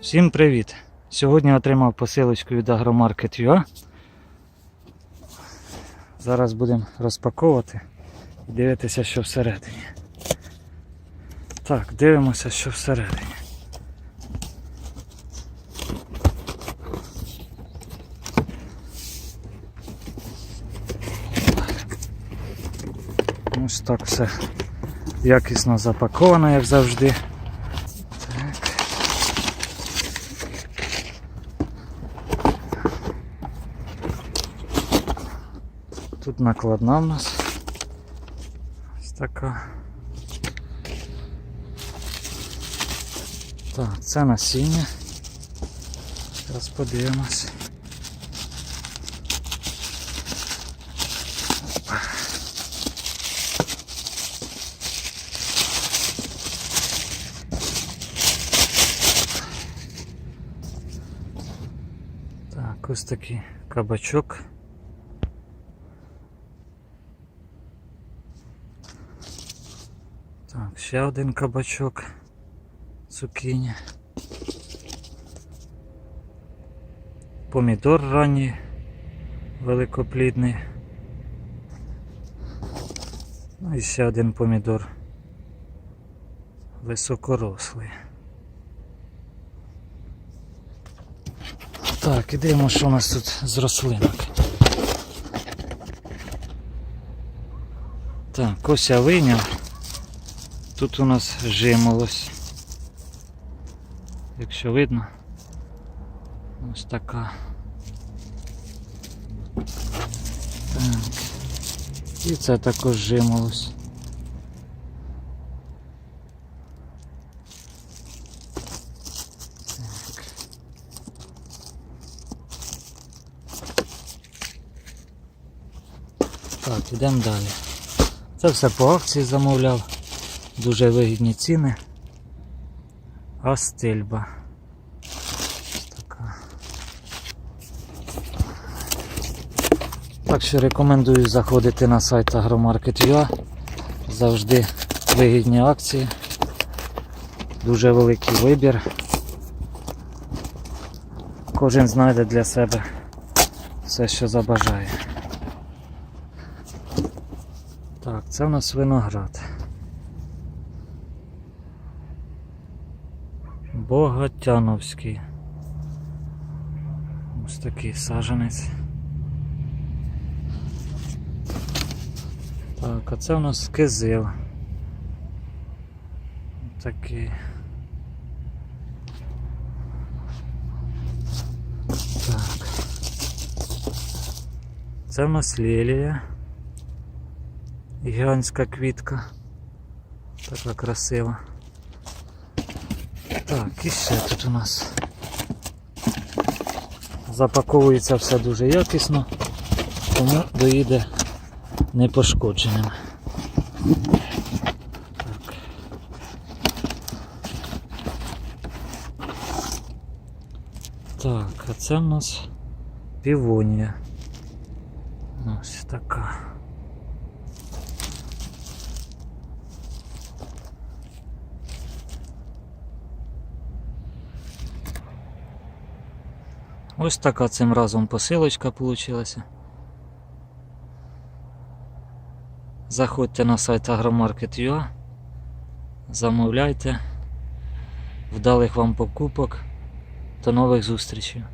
Всім привіт! Сьогодні отримав посилочку від Agromarket.ua. Зараз будемо розпаковувати і дивитися, що всередині. Так, дивимося, що всередині. Ось так все якісно запаковано, як завжди. Тут накладна в нас. Ось така. Так, це насіння. Зараз подивимось. Так, ось такий кабачок. Так, ще один кабачок. Цукіні. Помідор ранній, великоплідний. Ну і ще один помідор. Високорослий. Так, ідемо, що у нас тут з рослинок. Так, ось я вийняв. Тут у нас жимолось. Якщо видно. Ось така. Так. І це також жимолось. Так. Так, йдемо далі. Це все по акції замовляв. Дуже вигідні ціни. Астельба. Така. Так що рекомендую заходити на сайт Agromarket.ua. Завжди вигідні акції. Дуже великий вибір. Кожен знайде для себе все, що забажає. Так, це в нас виноград. Богатяновський. Ось такий саженець. Так, а це у нас кизил. Такий. Так. Це в нас лілія. Гігантська квітка. Така красива. Так, і ще тут у нас запаковується все дуже якісно, тому доїде непошкодженим. Так. Так, а це в нас півонія. Ось така. Ось така цим разом посилочка вийшла. Заходьте на сайт agromarket.ua, замовляйте. Вдалих вам покупок. До нових зустрічей.